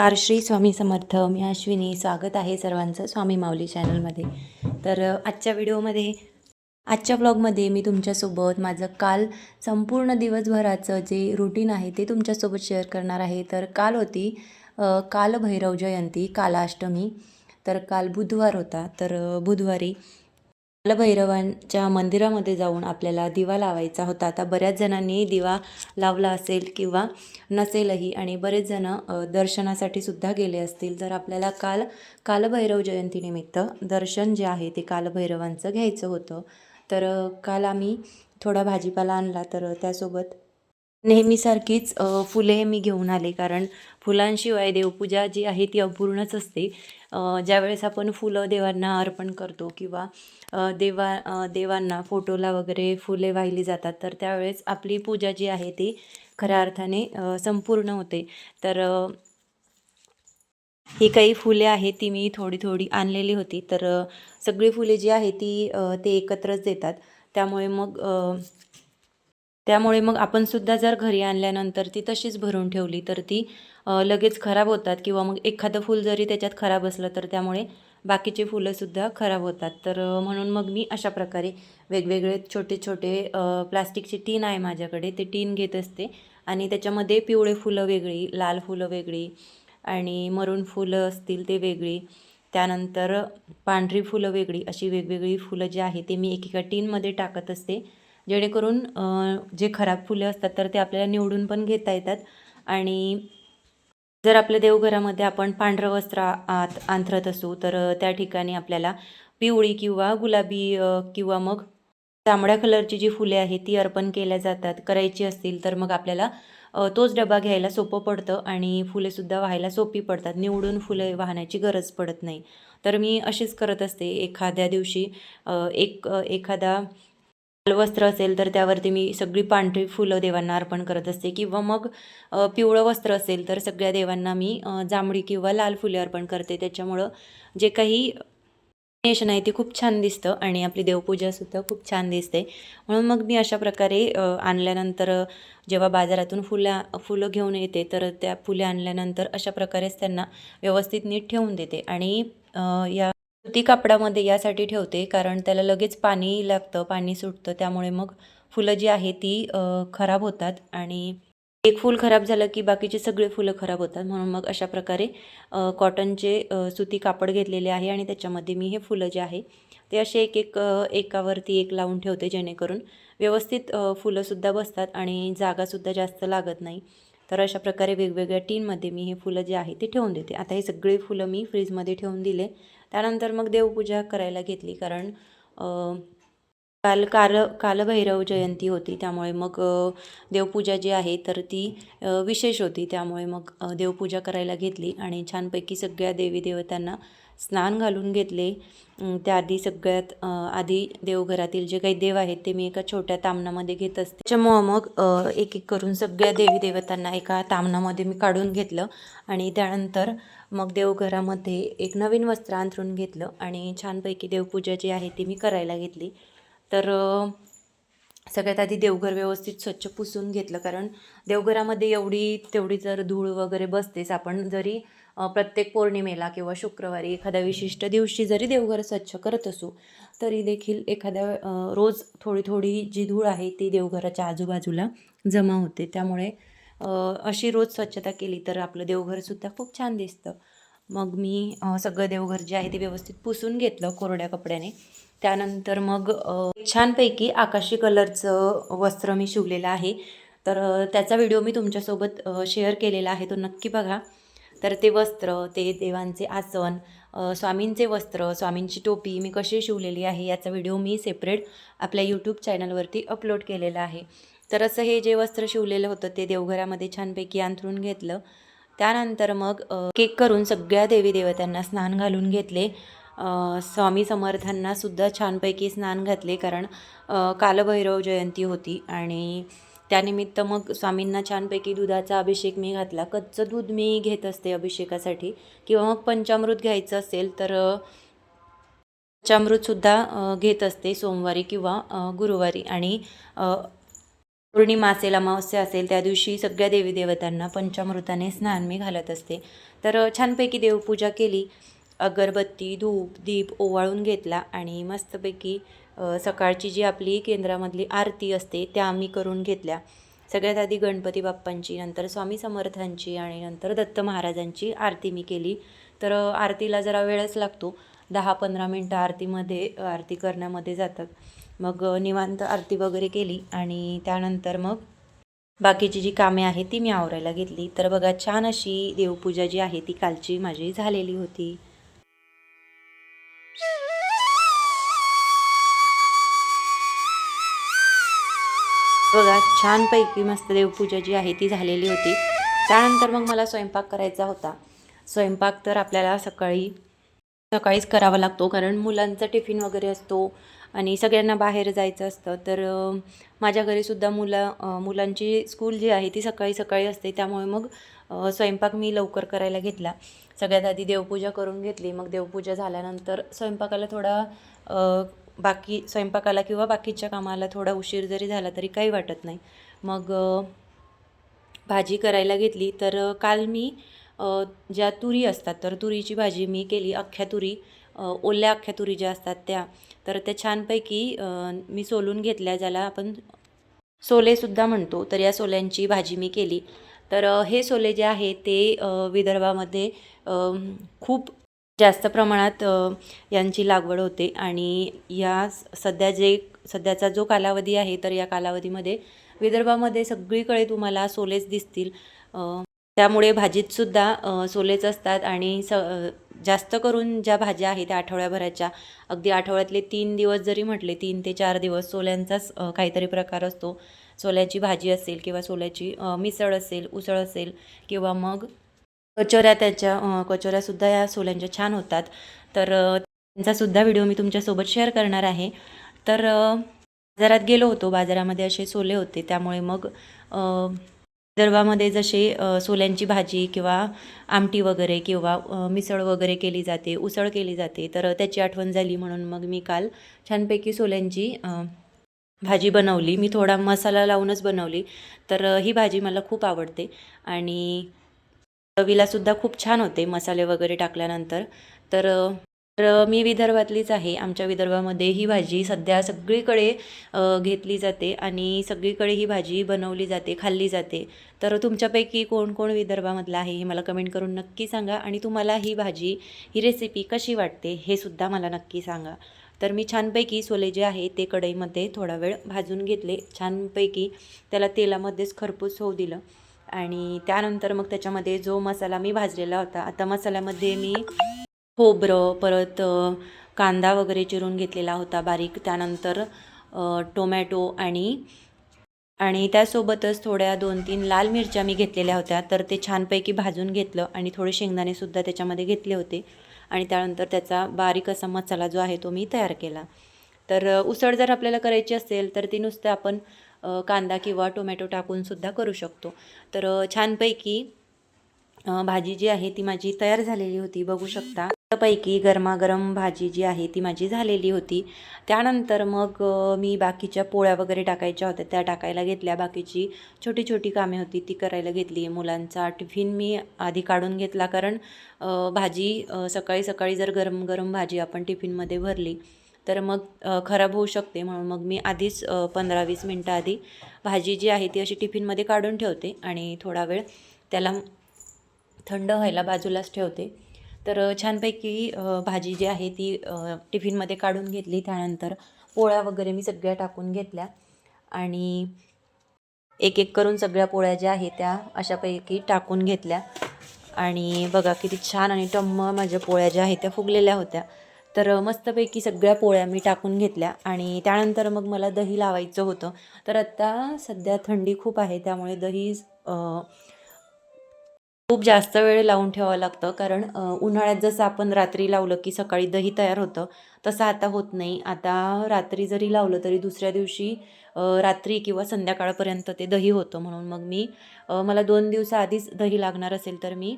नमस्कार श्री स्वामी समर्थ. मी अश्विनी. स्वागत आहे सर्वांचं स्वामी माऊली चॅनलमध्ये. तर आजच्या व्हिडिओमध्ये आजच्या ब्लॉगमध्ये मी तुमच्यासोबत माझं काल संपूर्ण दिवसभराचं जे रुटीन आहे ते तुमच्यासोबत शेअर करणार आहे. तर काल होती कालभैरव जयंती कालाष्टमी. तर काल बुधवार होता. तर बुधवारी कालभैरवांच्या मंदिरामध्ये जाऊन आपल्याला दिवा लावायचा होता. आता बऱ्याच जणांनी दिवा लावला असेल किंवा नसेलही आणि बरेच जण दर्शनासाठी सुद्धा गेले असतील. तर आपल्याला काल कालभैरव जयंतीनिमित्त दर्शन जे आहे ते कालभैरवांचं घ्यायचं होतं. तर काल आम्ही थोडा भाजीपाला आणला. तर त्यासोबत नेहमीसारखीच फुले मी घेऊन आले. कारण फुलांशिवाय देवपूजा जी आहे ती अपूर्णच असते. ज्यावेळेस आपण फुलं देवांना अर्पण करतो किंवा देवा देवांना फोटोला वगैरे फुले वाहिली जातात तर त्यावेळेस आपली पूजा जी आहे ती खऱ्या अर्थाने संपूर्ण होते. तर ही काही फुले आहेत ती मी थोडी थोडी आणलेली होती. तर सगळी फुले जी आहे ती ते एकत्रच देतात. त्यामुळे मग त्यामुळे मग आपण सुद्धा जर घरी आणल्यानंतर ती तशीच भरून ठेवली तर ती लगेच खराब होतात किंवा मग एखादं फूल जरी त्याच्यात खराब असलं तर त्यामुळे बाकीचे फुलंसुद्धा खराब होतात. तर म्हणून मग मी अशा प्रकारे वेगवेगळे छोटे छोटे प्लास्टिकचे प्लास्टिकची टीन आहे माझ्याकडे ते टीन घेत असते. आणि त्याच्यामध्ये पिवळे फुलं वेगळी लाल फुलं वेगळी आणि मरून फुलं असतील ते वेगळी. त्यानंतर पांढरी फुलं वेगळी अशी वेगवेगळी फुलं जी आहे ते मी एकेका टीनमध्ये टाकत असते. जेणेकरून जे खराब फुले असतात तर ते आपल्याला निवडून पण घेता येतात. आणि जर आपल्या देवघरामध्ये आपण पांढरं वस्त्र आत अंथरत असू तर त्या ठिकाणी आपल्याला पिवळी किंवा गुलाबी किंवा मग तांबड्या कलरची जी फुले आहेत ती अर्पण केल्या जातात. करायची असतील तर मग आपल्याला तोच डबा घ्यायला सोपं पडतं आणि फुलेसुद्धा वाहायला सोपी पडतात. निवडून फुले वाहण्याची गरज पडत नाही. तर मी अशीच करत असते. एखाद्या दिवशी एक एखादा लाल वस्त्र असेल तर त्यावरती मी सगळी पांढरी फुलं देवांना अर्पण करत असते. किंवा मग पिवळं वस्त्र असेल तर सगळ्या देवांना मी जांभळी किंवा लाल फुले अर्पण करते. त्याच्यामुळं जे काही नेशन आहे ते खूप छान दिसतं आणि आपली देवपूजासुद्धा खूप छान दिसते. म्हणून मग मी अशा प्रकारे आणल्यानंतर जेव्हा बाजारातून फुलं फुलं घेऊन येते तर त्या फुले आणल्यानंतर अशा प्रकारेच त्यांना व्यवस्थित नीट ठेवून देते. आणि या सुती कापडामध्ये यासाठी ठेवते कारण त्याला लगेच पाणी लागतं पाणी सुटतं त्यामुळे मग फुलं जी आहे ती खराब होतात आणि एक फूल खराब झालं की बाकीचे सगळे फुलं खराब होतात. म्हणून मग अशा प्रकारे कॉटनचे सुती कापड घेतलेले आहे आणि त्याच्यामध्ये मी हे फुलं जे आहे ते असे एक एक एकावरती एक लावून ठेवते जेणेकरून व्यवस्थित फुलंसुद्धा बसतात आणि जागासुद्धा जास्त लागत नाही. तर अशा प्रकारे वेगवेगळ्या टीनमध्ये मी हे फुलं जे आहे ते ठेवून देते. आता हे सगळे फुलं मी फ्रीजमध्ये ठेवून दिले. त्यानंतर मग देवपूजा करायला घेतली कारण काल काल कालभैरव जयंती होती त्यामुळे मग देवपूजा जी आहे तर ती विशेष होती. त्यामुळे मग देवपूजा करायला घेतली आणि छानपैकी सगळ्या देवी देवतांना स्नान घालून घेतले. त्याआधी सगळ्यात आधी देवघरातील जे काही देव आहेत ते मी एका छोट्या तामणामध्ये घेत असते. त्याच्यामुळं मग एक एक करून सगळ्या देवी देवतांना एका तामणामध्ये मी काढून घेतलं आणि त्यानंतर मग देवघरामध्ये एक नवीन वस्त्र अंथरून घेतलं आणि छानपैकी देवपूजा जी आहे ती मी करायला घेतली. तर सगळ्यात आधी देवघर व्यवस्थित स्वच्छ पुसून घेतलं कारण देवघरामध्ये एवढी तेवढी जर धूळ वगैरे बसतेच आपण जरी प्रत्येक पौर्णिमेला किंवा शुक्रवारी एखाद्या विशिष्ट दिवशी जरी देवघर स्वच्छ करत असू तरी देखील एखाद्या रोज थोडी थोडी जी धूळ आहे ती देवघराच्या आजूबाजूला जमा होते. त्यामुळे अशी रोज स्वच्छता केली तर आपलं देवघरसुद्धा खूप छान दिसतं. मग मी सगळं देवघर जे आहे ते व्यवस्थित पुसून घेतलं कोरड्या कपड्याने. त्यानंतर मग छानपैकी आकाशी कलरचं वस्त्र मी शिवलेलं आहे. तर त्याचा व्हिडिओ मी तुमच्यासोबत शेअर केलेला आहे. तो नक्की बघा. तर ते वस्त्र ते देवांचे आसन स्वामींचे वस्त्र स्वामींची टोपी मी कशी शिवलेली आहे याचा व्हिडिओ मी सेपरेट आपल्या यूट्यूब चॅनलवरती अपलोड केलेला आहे. तर असं हे जे वस्त्र शिवलेलं होतं ते देवघरामध्ये छानपैकी अंथरून घेतलं. त्यानंतर मग केक करून सगळ्या देवी देवतांना स्नान घालून घेतले. स्वामी समर्थांना सुद्धा छानपैकी स्नान घातले कारण कालभैरव जयंती होती आणि त्यानिमित्त मग स्वामींना छानपैकी दुधाचा अभिषेक मी घातला. कच्चं दूध मी घेत असते अभिषेकासाठी. किंवा मग पंचामृत घ्यायचं असेल तर पंचामृतसुद्धा घेत असते सोमवारी किंवा गुरुवारी. आणि पौर्णिमा असेल अमावस्या असेल त्या दिवशी सगळ्या देवी देवतांना पंचामृताने स्नान मी घालत असते. तर छानपैकी देवपूजा केली. अगरबत्ती धूप दीप ओवाळून घेतला आणि मस्तपैकी सकाळची जी आपली केंद्रामधली आरती असते त्या आम्ही करून घेतल्या. सगळ्यात आधी गणपती बाप्पांची नंतर स्वामी समर्थांची आणि नंतर दत्त महाराजांची आरती मी केली. तर आरतीला जरा वेळच लागतो. दहा पंधरा मिनटं आरतीमध्ये आरती करण्यामध्ये जातात. मग निवांत आरती वगैरे केली आणि त्यानंतर मग बाकीची जी कामे आहेत ती मी आवरायला घेतली. तर बघा छान अशी देवपूजा जी आहे ती कालची माझी झालेली होती. बघा छानपैकी मस्त देवपूजा जी आहे ती झालेली होती. त्यानंतर मग मला स्वयंपाक करायचा होता. स्वयंपाक तर आपल्याला सकाळी सकाळीच करावा लागतो कारण मुलांचा टिफिन वगैरे असतो आणि सगळ्यांना बाहेर जायचं असतं. तर माझ्या घरीसुद्धा मुलं मुलांची स्कूल जी आहे ती सकाळी सकाळी असते. त्यामुळे मग स्वयंपाक मी लवकर करायला घेतला. सगळ्यात आधी देवपूजा करून घेतली. मग देवपूजा झाल्यानंतर स्वयंपाकाला थोडा बाकी स्वयंपाकाला किंवा बाकीच्या कामाला थोडा उशीर जरी झाला तरी काही वाटत नाही. मग भाजी करायला घेतली तर काल मी ज्या तुरी असतात तर तुरीची भाजी मी केली अख्ख्या तुरी ओल्या अख्ख्या तुरी ज्या असतात त्या तर त्या छानपैकी मी सोलून घेतल्या ज्याला आपण सोलेसुद्धा म्हणतो तर या सोल्यांची भाजी मी केली. तर हे सोले जे आहे ते विदर्भामध्ये खूप जास्त प्रमाणात यांची लागवड होते. आणि या स- सध्या जे सध्याचा जो कालावधी आहे तर या कालावधीमध्ये विदर्भामध्ये सगळीकडे तुम्हाला सोलेच दिसतील. त्यामुळे भाजीतसुद्धा सोलेच असतात आणि स जास्त करून ज्या भाज्या आहेत त्या आठवड्याभराच्या अगदी आठवड्यातले तीन दिवस जरी म्हटले तीन ते चार दिवस सोल्यांचाच काहीतरी प्रकार असतो. सोल्याची भाजी असेल किंवा सोल्याची मिसळ असेल उसळ असेल किंवा मग कचोऱ्या त्याच्या कचोऱ्यासुद्धा या सोल्यांच्या छान होतात. तर त्यांचासुद्धा व्हिडिओ मी तुमच्यासोबत शेअर करणार आहे. तर बाजारात गेलो होतो. बाजारामध्ये असे सोले होते. त्यामुळे मग विदर्भामध्ये जसे सोल्यांची भाजी किंवा आमटी वगैरे किंवा मिसळ वगैरे केली जाते उसळ केली जाते तर त्याची आठवण झाली म्हणून मग मी काल छानपैकी सोल्यांची भाजी बनवली. मी थोडा मसाला लावूनच बनवली. तर ही भाजी मला खूप आवडते. आणि चवीलासुद्धा खूप छान होते मसाले वगैरे टाकल्यानंतर. तर तर मी विदर्भातलीच आहे. आमच्या विदर्भामध्ये ही भाजी सध्या सगळीकडे घेतली जाते आणि सगळीकडे ही भाजी बनवली जाते खाल्ली जाते. तर तुमच्यापैकी कोण कोण विदर्भामधलं आहे हे मला कमेंट करून नक्की सांगा आणि तुम्हाला ही भाजी ही रेसिपी कशी वाटते हे सुद्धा मला नक्की सांगा. तर मी छानपैकी सोले जे आहे ते कढईमध्ये थोडा वेळ भाजून घेतले. छानपैकी त्याला तेलामध्येच खरपूस होऊ दिलं. आणि त्यानंतर मग त्याच्यामध्ये जो मसाला मी भाजलेला होता आता मसाल्यामध्ये मी खोबरं परत कांदा वगैरे चिरून घेतलेला होता बारीक. त्यानंतर टोमॅटो आणि आणि त्यासोबतच थोड्या दोन तीन लाल मिरच्या मी घेतलेल्या होत्या. तर ते छानपैकी भाजून घेतलं आणि थोडे शेंगदाणेसुद्धा त्याच्यामध्ये घेतले होते. आणि त्यानंतर त्याचा बारीक असा मसाला जो आहे तो मी तयार केला. तर उसळ जर आपल्याला करायची असेल तर ती नुसतं आपण कांदा किंवा टोमॅटो टाकूनसुद्धा करू शकतो. तर छानपैकी भाजी जी आहे ती माझी तयार झालेली होती बघू शकता. पैकी गरमागरम भाजी जी आहे ती माझी झालेली होती. त्यानंतर मग मी बाकीच्या पोळ्या वगैरे टाकायच्या होत्या त्या टाकायला घेतल्या. बाकीची छोटी छोटी कामे होती ती करायला घेतली. मुलांचा टिफिन मी आधी काढून घेतला कारण भाजी सकाळी सकाळी जर गरम गरम भाजी आपण टिफिनमध्ये भरली तर मग खराब होऊ शकते म्हणून मग मी आधीच पंधरा वीस मिनटं आधी भाजी जी आहे ती अशी टिफिनमध्ये काढून ठेवते आणि थोडा वेळ त्याला थंड व्हायला बाजूलाच ठेवते. तर छानपैकी भाजी जी आहे ती टिफिनमध्ये काढून घेतली. त्यानंतर पोळ्या वगैरे मी सगळ्या टाकून घेतल्या आणि एक एक करून सगळ्या पोळ्या ज्या आहेत त्या अशापैकी टाकून घेतल्या. आणि बघा किती छान आणि टम्म माझ्या पोळ्या ज्या आहेत त्या फुगलेल्या होत्या. तर मस्तपैकी सगळ्या पोळ्या मी टाकून घेतल्या आणि त्यानंतर मग मला दही लावायचं होतं. तर आत्ता सध्या थंडी खूप आहे त्यामुळे दही खूप जास्त वेळ लावून ठेवावं लागतं. कारण उन्हाळ्यात जसं आपण रात्री लावलं की सकाळी दही तयार होतं तसं आता होत नाही. आता रात्री जरी लावलं तरी दुसऱ्या दिवशी रात्री किंवा संध्याकाळपर्यंत ते दही होतं म्हणून मग मी मला दोन दिवसाआधीच दही लागणार असेल तर मी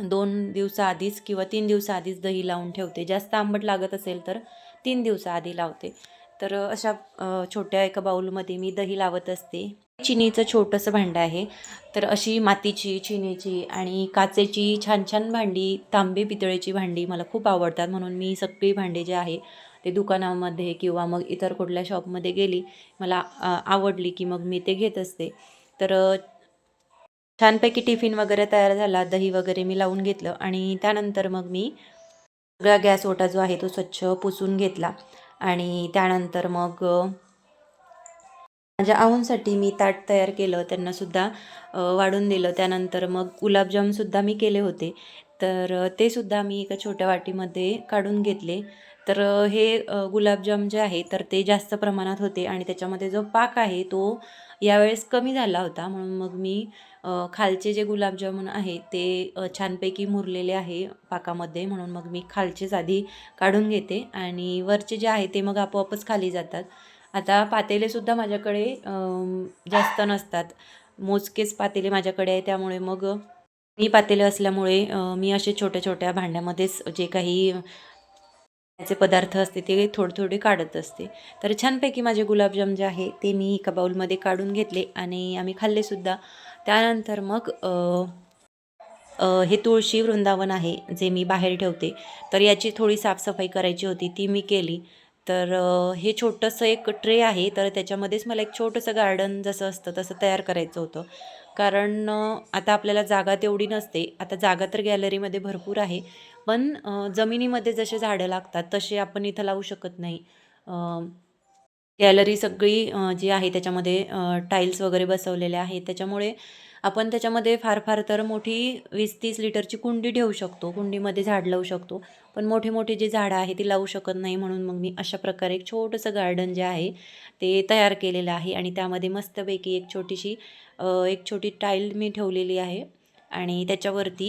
दोन दिवसाआधीच किंवा तीन दिवसाआधीच दही लावून ठेवते. जास्त आंबट लागत असेल तर तीन दिवसाआधी लावते. तर अशा छोट्या एका बाऊलमध्ये मी दही लावत असते. चिनीचं छोटंसं भांडं आहे. तर अशी मातीची चिनीची आणि काचेची छान छान भांडी तांबे पितळेची भांडी मला खूप आवडतात. म्हणून मी सगळी भांडी जे आहे ते दुकानामध्ये किंवा मग इतर कुठल्या शॉपमध्ये गेली मला आवडली की मग मी ते घेत असते. तर छानपैकी टिफिन वगैरे तयार झाला दही वगैरे मी लावून घेतलं आणि त्यानंतर मग मी सगळा गॅस ओटा जो आहे तो स्वच्छ पुसून घेतला. आणि त्यानंतर मग माझ्या आऊंसाठी मी ताट तयार केलं त्यांनासुद्धा वाढून दिलं. त्यानंतर मग गुलाबजामसुद्धा मी केले होते. तर ते सुद्धा मी एका छोट्या वाटीमध्ये काढून घेतले. तर हे गुलाबजाम जे आहे तर ते जास्त प्रमाणात होते आणि त्याच्यामध्ये जो पाक आहे तो यावेळेस कमी झाला होता. म्हणून मग मी खालचे जे गुलाबजामुन आहे ते छानपैकी मुरलेले आहे पाकामध्ये. म्हणून मग मी खालचेच आधी काढून घेते आणि वरचे जे आहे ते मग आपोआपच खाली जातात. आता पातेलेसुद्धा माझ्याकडे जास्त नसतात. मोजकेच पातेले माझ्याकडे आहे त्यामुळे मग मी पातेले असल्यामुळे मी असे छोट्या छोट्या भांड्यामध्येच जे काही चे पदार्थ असते ते थोडे थोडे काढत असते. तर छानपैकी माझे गुलाबजाम जे आहे ते मी एका बाऊलमध्ये काढून घेतले आणि आम्ही खाल्लेसुद्धा त्यानंतर मग हे तुळशी वृंदावन आहे जे मी बाहेर ठेवते. तर याची थोडी साफसफाई करायची होती ती मी केली. तर हे छोटंसं एक ट्रे आहे तर त्याच्यामध्येच मला एक छोटंसं गार्डन जसं असतं तसं तयार करायचं होतं. कारण आता आपल्याला जागा तेवढी नसते. आता जागा तर गॅलरीमध्ये भरपूर आहे. पण जमिनीमध्ये जसे झाडं लागतात तसे आपण इथं लावू शकत नाही. गॅलरी सगळी जी आहे त्याच्यामध्ये टाईल्स वगैरे बसवलेले आहेत. त्याच्यामुळे आपण त्याच्यामध्ये फार फार तर मोठी वीस तीस लिटरची कुंडी ठेवू शकतो. कुंडीमध्ये झाड लावू शकतो. पण मोठी मोठी जी झाडं आहे ती लावू शकत नाही म्हणून मग मी अशा प्रकारे एक छोटंसं गार्डन जे आहे ते तयार केलेलं आहे. आणि त्यामध्ये मस्तपैकी एक छोटीशी एक छोटी टाईल मी ठेवलेली आहे. आणि त्याच्यावरती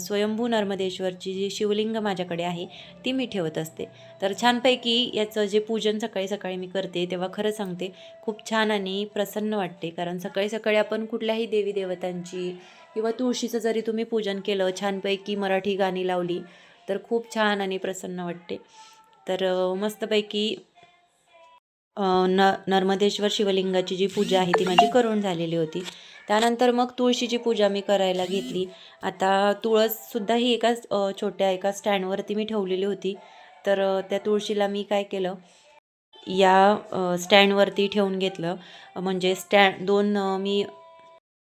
स्वयंभू नर्मदेश्वरची जी शिवलिंग माझ्याकडे आहे ती मी ठेवत असते. तर छानपैकी याचं जे पूजन सकाळी सकाळी मी करते तेव्हा खरं सांगते खूप छान आणि प्रसन्न वाटते. कारण सकाळी सकाळी आपण कुठल्याही देवी देवतांची किंवा तुळशीचं जरी तुम्ही पूजन केलं छानपैकी मराठी गाणी लावली तर खूप छान आणि प्रसन्न वाटते. तर मस्तपैकी न नर्मदेश्वर शिवलिंगाची जी पूजा आहे ती माझी करून झालेली होती. त्यानंतर मग तुळशीची पूजा मी करायला घेतली. आता तुळससुद्धा ही एका छोट्या एका स्टँडवरती मी ठेवलेली होती. तर त्या तुळशीला मी काय केलं या स्टँडवरती ठेवून घेतलं. म्हणजे स्टँड दोन मी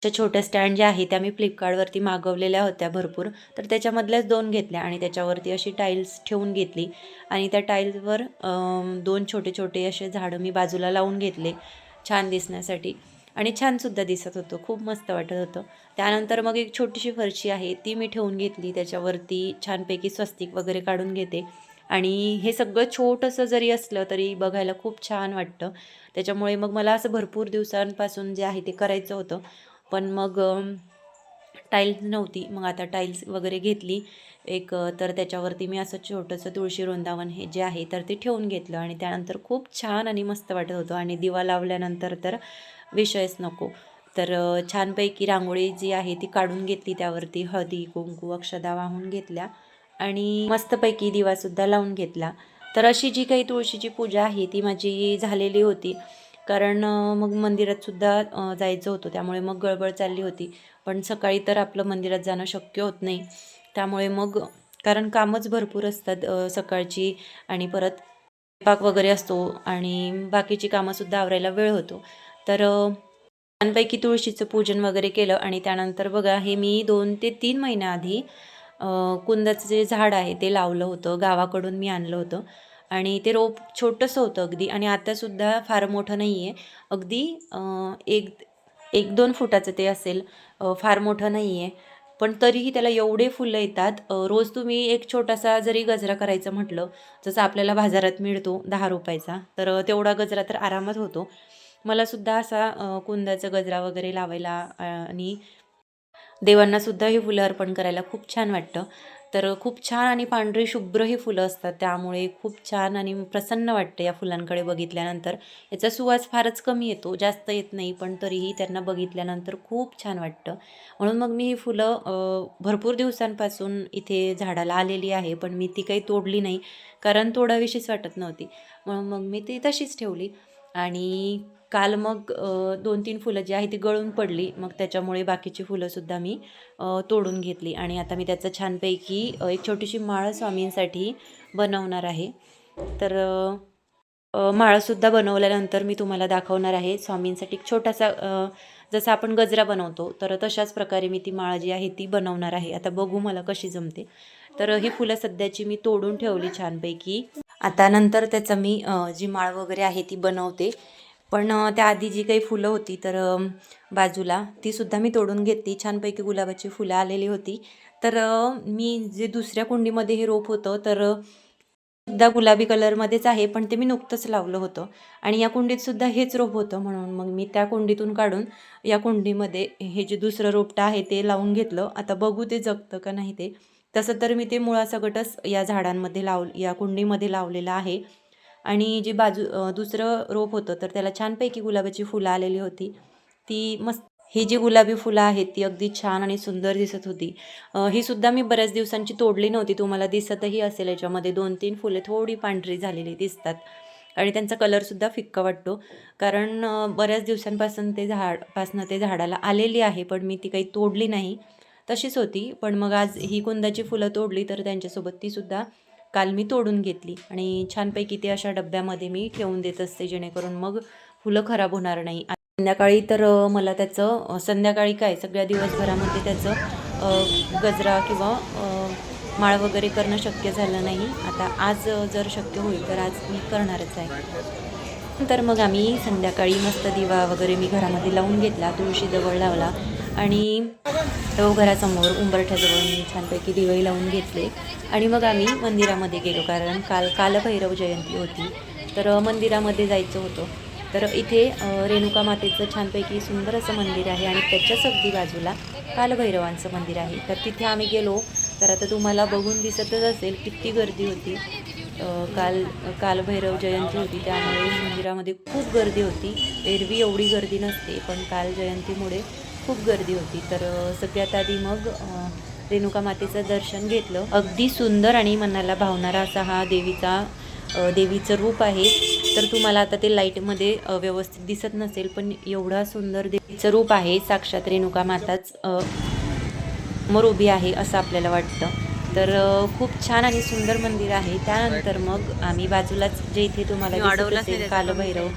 त्या छोट्या स्टँड ज्या आहे त्या मी फ्लिपकार्टवरती मागवलेल्या होत्या भरपूर. तर त्याच्यामधल्याच दोन घेतल्या आणि त्याच्यावरती अशी टाईल्स ठेवून घेतली. आणि त्या टाईल्सवर दोन छोटे छोटे असे झाडं मी बाजूला लावून घेतले छान दिसण्यासाठी. आणि छानसुद्धा दिसत होतं. खूप मस्त वाटत होतं. त्यानंतर मग एक छोटीशी फरशी आहे ती मी ठेवून घेतली. त्याच्यावरती छानपैकी स्वस्तिक वगैरे काढून घेते. आणि हे सगळं छोटंसं जरी असलं तरी बघायला खूप छान वाटतं. त्याच्यामुळे मग मला असं भरपूर दिवसांपासून जे आहे ते करायचं होतं. पण मग टाईल्स नव्हती. मग आता टाईल्स वगैरे घेतली. एक तर त्याच्यावरती मी असं छोटंसं तुळशी वृंदावन हे जे आहे तर ते ठेवून घेतलं. आणि त्यानंतर खूप छान आणि मस्त वाटत होतं. आणि दिवा लावल्यानंतर तर विषयच नको. तर छानपैकी रांगोळी जी आहे ती काढून घेतली त्यावरती. हळदी कुंकू अक्षदा वाहून घेतल्या. आणि मस्तपैकी दिवासुद्धा लावून घेतला. तर अशी जी काही तुळशीची पूजा आहे ती माझी झालेली होती. कारण मग मंदिरातसुद्धा जायचं होतं. त्यामुळे मग गडबड चालली होती. पण सकाळी तर आपलं मंदिरात जाणं शक्य होत नाही. त्यामुळे मग कारण कामच भरपूर असतात सकाळची आणि परत स्वयंपाक वगैरे असतो आणि बाकीची कामंसुद्धा आवरायला वेळ होतो. तर अ, छानपैकी तुळशीचं पूजन वगैरे केलं आणि त्यानंतर बघा हे मी दोन ते तीन महिन्याआधी कुंदाचं जे झाड आहे ते लावलं होतं. गावाकडून मी आणलं होतं. आणि ते रोप छोटंसं होतं अगदी. आणि आतासुद्धा फार मोठं नाही आहे अगदी एक एक दोन फुटाचं ते असेल फार मोठं नाही आहे पण तरीही त्याला एवढे फुलं येतात रोज तुम्ही एक छोटासा जरी गजरा करायचं म्हटलं जसं आपल्याला बाजारात मिळतो दहा रुपयाचा तर तेवढा गजरा तर आरामात होतो. मलासुद्धा असा कुंदाचा गजरा वगैरे लावायला आणि देवांनासुद्धा ही फुलं अर्पण करायला खूप छान वाटतं. तर खूप छान आणि पांढरी शुभ्र ही फुलं असतात. त्यामुळे खूप छान आणि प्रसन्न वाटतं या फुलांकडे बघितल्यानंतर. याचा सुवास फारच कमी येतो जास्त येत नाही पण तरीही त्यांना बघितल्यानंतर खूप छान वाटतं. म्हणून मग मी ही फुलं भरपूर दिवसांपासून इथे झाडाला आलेली आहे पण मी ती काही तोडली नाही कारण तोडाविषयीच वाटत नव्हती. म्हणून मग मी ती तशीच ठेवली. आणि काल मग दोन तीन फुलं जी आहे ती गळून पडली. मग त्याच्यामुळे बाकीची फुलंसुद्धा मी तोडून घेतली. आणि आता मी त्याचं छानपैकी एक छोटीशी माळ स्वामींसाठी बनवणार आहे. तर माळसुद्धा माळासुद्धा बनवल्यानंतर मी तुम्हाला दाखवणार आहे. स्वामींसाठी एक छोटासा जसा आपण गजरा बनवतो तर तशाच प्रकारे मी ती माळ जी आहे ती बनवणार आहे. आता बघू मला कशी जमते. तर ही फुलं सध्याची मी तोडून ठेवली छानपैकी. आता नंतर त्याचं मी जी माळ वगैरे आहे ती बनवते. पण त्याआधी जी काही फुलं होती तर बाजूला तीसुद्धा मी तोडून घेतली. छानपैकी गुलाबाची फुलं आलेली होती. तर मी जे दुसऱ्या कुंडीमध्ये हे रोप होतं तर सुद्धा गुलाबी कलरमध्येच आहे पण ते मी नुकतंच लावलं होतं. आणि या कुंडीत सुद्धा हेच रोप होतं म्हणून मग मी त्या कुंडीतून काढून या कुंडीमध्ये हे जे दुसरं रोपटं आहे ते लावून घेतलं. आता बघू ते जगतं का नाही ते. तसं तर मी ते मुळासकटच या झाडांमध्ये लाव या कुंडीमध्ये लावलेलं आहे. आणि जी बाजू दुसरं रोप होतं तर त्याला छानपैकी गुलाबाची फुलं आलेली होती. ती मस्त ही जी गुलाबी फुलं आहेत ती अगदी छान आणि सुंदर दिसत होती. ही सुद्धा मी बऱ्याच दिवसांची तोडली नव्हती. तुम्हाला दिसतही असेल याच्यामध्ये. दोन तीन फुले थोडी पांढरी झालेली दिसतात. आणि त्यांचा कलरसुद्धा फिक्का वाटतो. कारण बऱ्याच दिवसांपासून ते झाडपासनं ते झाडाला आलेली आहे पण मी ती काही तोडली नाही. तशीच होती. पण मग आज ही कुंदाची फुलं तोडली तर त्यांच्यासोबत तीसुद्धा काल मी तोडून घेतली आणि छानपैकी ते अशा डब्यामध्ये मी ठेवून देत असते जेणेकरून मग फुलं खराब होणार नाही. संध्याकाळी तर मला त्याचं संध्याकाळी काय सगळ्या दिवसभरामध्ये त्याचं गजरा किंवा माळ वगैरे करणं शक्य झालं नाही. आता आज जर शक्य होईल तर आज मी करणारच आहे. तर मग आम्ही संध्याकाळी मस्त दिवा वगैरे मी घरामध्ये लावून घेतला तुळशी जवळ लावला आणि तो घरासमोर उंबरठ्याजवळ मी छानपैकी दिवे लावून घेतले. आणि मग आम्ही मंदिरामध्ये गेलो कारण काल कालभैरव जयंती होती. तर मंदिरामध्ये जायचं होतं. तर इथे रेणुका मातेचं छानपैकी सुंदर असं मंदिर आहे आणि त्याच्याच अगदी बाजूला कालभैरवांचं मंदिर आहे. तर तिथे आम्ही गेलो. तर आता तुम्हाला बघून दिसतच असेल किती गर्दी होती. काल कालभैरव जयंती होती त्यामुळे मंदिरामध्ये खूप गर्दी होती. एरवी एवढी गर्दी नसते पण काल जयंतीमुळे खूप गर्दी होती. तर सगळ्यात आधी मग रेणुका मातेचं दर्शन घेतलं. अगदी सुंदर आणि मनाला भावणारा असा हा देवीचा देवीचं रूप आहे. तर तुम्हाला आता ते लाईटमध्ये व्यवस्थित दिसत नसेल पण एवढा सुंदर देवीचं रूप आहे. साक्षात रेणुका माताच अ, समोर उभी आहे असं आपल्याला वाटतं. तर खूप छान आणि सुंदर मंदिर आहे. त्यानंतर मग आम्ही बाजूलाच जे इथे तुम्हाला कालभैरव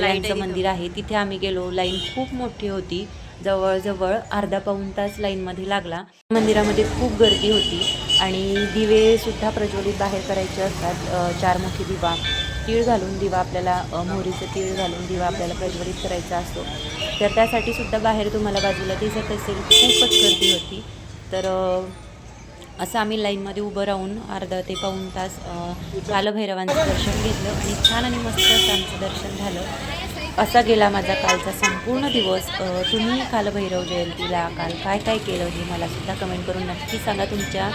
यांचं मंदिर आहे. तिथे आम्ही गेलो. लाईन खूप मोठी होती. जवळजवळ अर्धा पाऊण तास लाईनमध्ये लागला. मंदिरामध्ये खूप गर्दी होती आणि दिवेसुद्धा प्रज्वलित बाहेर करायचे असतात. चारमुखी चार दिवा तीळ घालून दिवा आपल्याला मोहरीचं तीळ घालून दिवा आपल्याला प्रज्वलित करायचा असतो. तर त्यासाठी सुद्धा बाहेर तुम्हाला बाजूला दिसत असेल खूपच गर्दी होती. तर असं आम्ही लाईनमध्ये उभं राहून अर्धा ते पाऊण तास कालभैरवांचं दर्शन घेतलं आणि छान आणि मस्त असं आमचं दर्शन झालं. असा गेला माझा कालचा संपूर्ण दिवस. तुम्ही कालभैरव जयंतीला काल काय काय केलं हे मला सुद्धा कमेंट करून नक्की सांगा. तुमच्या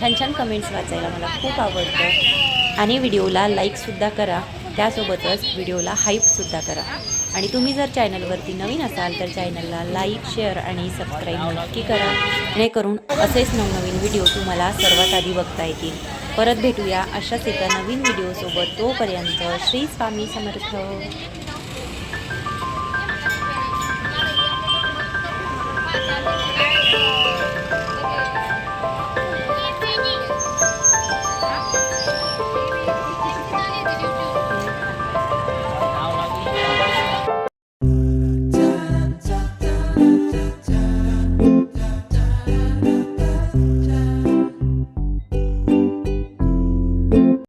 छान छान कमेंट्स वाचायला मला खूप आवडतं. आणि व्हिडिओला लाईकसुद्धा करा. त्यासोबतच व्हिडिओला हाईपसुद्धा करा. आणि तुम्ही जर चॅनलवरती नवीन असाल तर चॅनलला लाईक शेअर आणि सबस्क्राईब नक्की करा. जेणेकरून असेच नवनवीन व्हिडिओ तुम्हाला सर्वात आधी बघता येतील. परत भेटूया अशाच एका नवीन व्हिडिओसोबत. तोपर्यंत श्री स्वामी समर्थ.